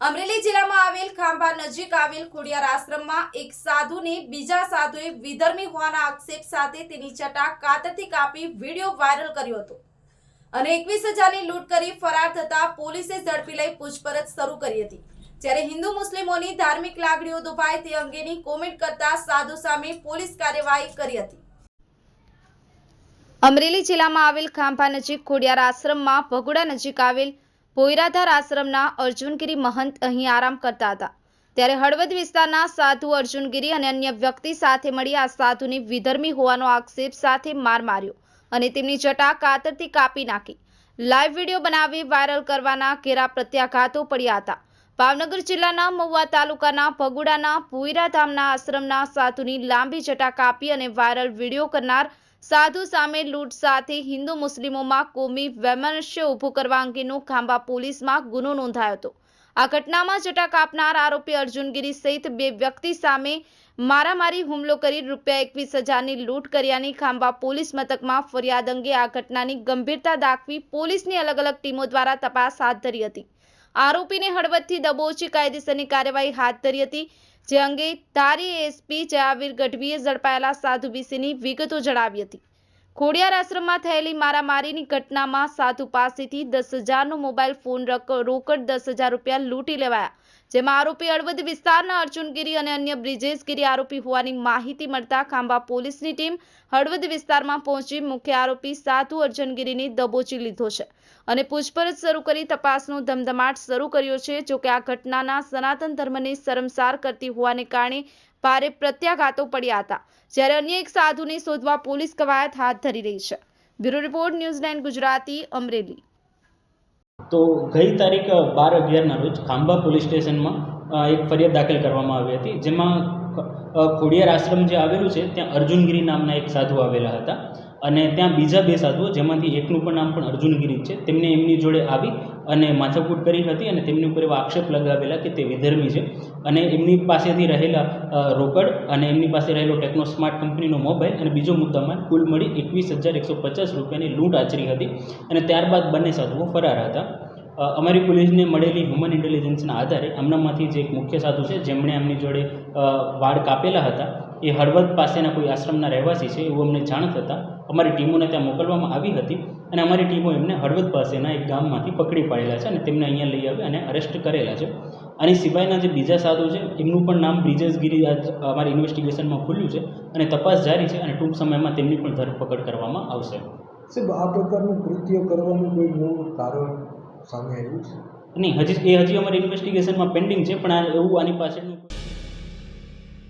અમરેલી જિલ્લામાં આવેલ ખાંભા નજીક આવેલ ખોડિયાર આશ્રમમાં એક સાધુને બીજા સાધુએ વિધર્મી હોવાના આક્ષેપ સાથે તેની ચટા કાતરથી કાપી વીડિયો વાયરલ કર્યો હતો. અને એકવીસ હજારની લૂંટ કરી ફરાર થતા પોલીસે ઝડપી લઈ પૂછપરછ શરૂ કરી હતી. જ્યારે હિન્દુ મુસ્લિમોની ધાર્મિક લાગણીઓ દુભાય તે અંગેની કોમેન્ટ કરતા સાધુ સામે પોલીસ કાર્યવાહી કરી હતી. અમરેલી જિલ્લામાં આવેલ ખાંભા નજીક ખોડિયાર આશ્રમમાં ભગુડા નજીક આવેલ પોયરાધાર આશ્રમના અર્જુનગીરી મહંત અહીં આરામ કરતા હતા. ત્યારે હળવદ વિસ્તારના સાધુ અર્જુનગીરી અને અન્ય વ્યક્તિ સાથે મળી આ સાધુની વિધર્મી હોવાનો આક્ષેપ સાથે માર માર્યો અને તેમની જટા કાતરથી કાપી નાખી. લાઈવ વીડિયો બનાવી વાયરલ કરવાના ઘેરા પ્રત્યાઘાતો પડ્યા હતા. ભાવનગર જિલ્લાના મહુવા તાલુકાના ભગુડાના ભુઈરાધામના આશ્રમના સાધુની લાંબી જટા કાપી અને વાયરલ વીડિયો કરનાર સાધુ સામે લૂંટ સાથે હિન્દુ મુસ્લિમોમાં કોમી વૈમનસ્ય ઊભું કરવા અંગેનો ખાંભા પોલીસમાં ગુનો નોંધાયો હતો. આ ઘટનામાં જટા કાપનાર આરોપી અર્જુનગીરી સહિત બે વ્યક્તિ સામે મારામારી હુમલો કરી રૂપિયા એકવીસ હજારની લૂંટ કર્યાની ખાંભા પોલીસ મથકમાં ફરિયાદ અંગે આ ઘટનાની ગંભીરતા દાખવી પોલીસની અલગ અલગ ટીમો દ્વારા તપાસ હાથ ધરી હતી. આરોપીને હળવદથી દબોચી કાયદેસરની કાર્યવાહી હાથ ધરી હતી. જે અંગે ધારી એસપી જયાવીર ગઢવીએ ઝડપાયેલા સાધુ વિશેની વિગતો જણાવી હતી. ખોડિયાર આશ્રમમાં થયેલી મારામારીની ઘટનામાં સાધુ પાસેથી દસ હજારનો મોબાઈલ ફોન રક- રોકડ દસ હજાર રૂપિયા લૂંટી લેવાયા. જેમાં આરોપી અળવદ વિસ્તારના અર્જુનગીરી અને અન્ય બ્રિજેશગીરી આરોપી હોવાની માહિતી મળતા ખાંભા પોલીસની ટીમ હળવદ વિસ્તારમાં પહોંચી મુખ્ય આરોપી સાધુ અર્જુનગીરીને દબોચી લીધો છે અને પૂછપરછ શરૂ કરી તપાસનો ધમધમાટ શરૂ કર્યો છે જોકે આ ઘટનાના સનાતન ધર્મને શરમસાર કરતી હોવાને કારણે ભારે પ્રત્યાઘાતો પડ્યા હતા, જ્યારે અન્ય એક સાધુને શોધવા પોલીસ કવાયત હાથ ધરી રહી છે. Bureau report news Gujarati, Amreli. તો ગઈ તારીખ બાર અગિયારના રોજ ખાંભા પોલીસ સ્ટેશનમાં એક ફરિયાદ દાખલ કરવામાં આવી હતી, જેમાં ખોડિયાર આશ્રમ જે આવેલું છે, ત્યાં અર્જુનગીરી નામના એક સાધુ આવેલા હતા. અને ત્યાં બીજા બે સાધુઓ, જેમાંથી એકનું પણ નામ પણ અર્જુનગીરી છે, તેમને એમની જોડે આવી અને માથાકૂટ કરી હતી અને તેમની ઉપર એવા આક્ષેપ લગાવેલા કે તે વિધર્મી છે. અને એમની પાસેથી રહેલા રોકડ અને એમની પાસે રહેલો ટેકનો સ્માર્ટ કંપનીનો મોબાઈલ અને બીજો મુદ્દામાં કુલ મળી એકવીસ હજાર એકસો પચાસ રૂપિયાની લૂંટ આચરી હતી અને ત્યારબાદ બંને સાધુઓ ફરાર હતા. અમારી પોલીસને મળેલી હ્યુમન ઇન્ટેલિજન્સના આધારે આમનામાંથી જે એક મુખ્ય સાધુ છે, જેમણે એમની જોડે વાળ કાપેલા હતા. એ હળવદ પાસેના કોઈ આશ્રમના રહેવાસી છે એવું અમને જાણ થતાં અમારી ટીમોને ત્યાં મોકલવામાં આવી હતી અને અમારી ટીમો એમને હળવદ પાસેના એક ગામમાંથી પકડી પાડેલા છે અને તેમને અહીંયા લઈ આવી અને અરેસ્ટ કરેલા છે. આની સિવાયના જે બીજા સાધુ છે એમનું પણ નામ બ્રિજેશગીરી આજ અમારી ઇન્વેસ્ટિગેશનમાં ખુલ્યું છે અને તપાસ જારી છે અને ટૂંક સમયમાં તેમની પણ ધરપકડ કરવામાં આવશે. સાહેબ આ પ્રકારનું કૃત્ય કરવાનું કોઈ મૂળ કારણ સામે આવ્યું છે? નહીં હજી એ હજી અમારી ઇન્વેસ્ટિગેશનમાં પેન્ડિંગ છે પણ આ એવું આની પાછળનું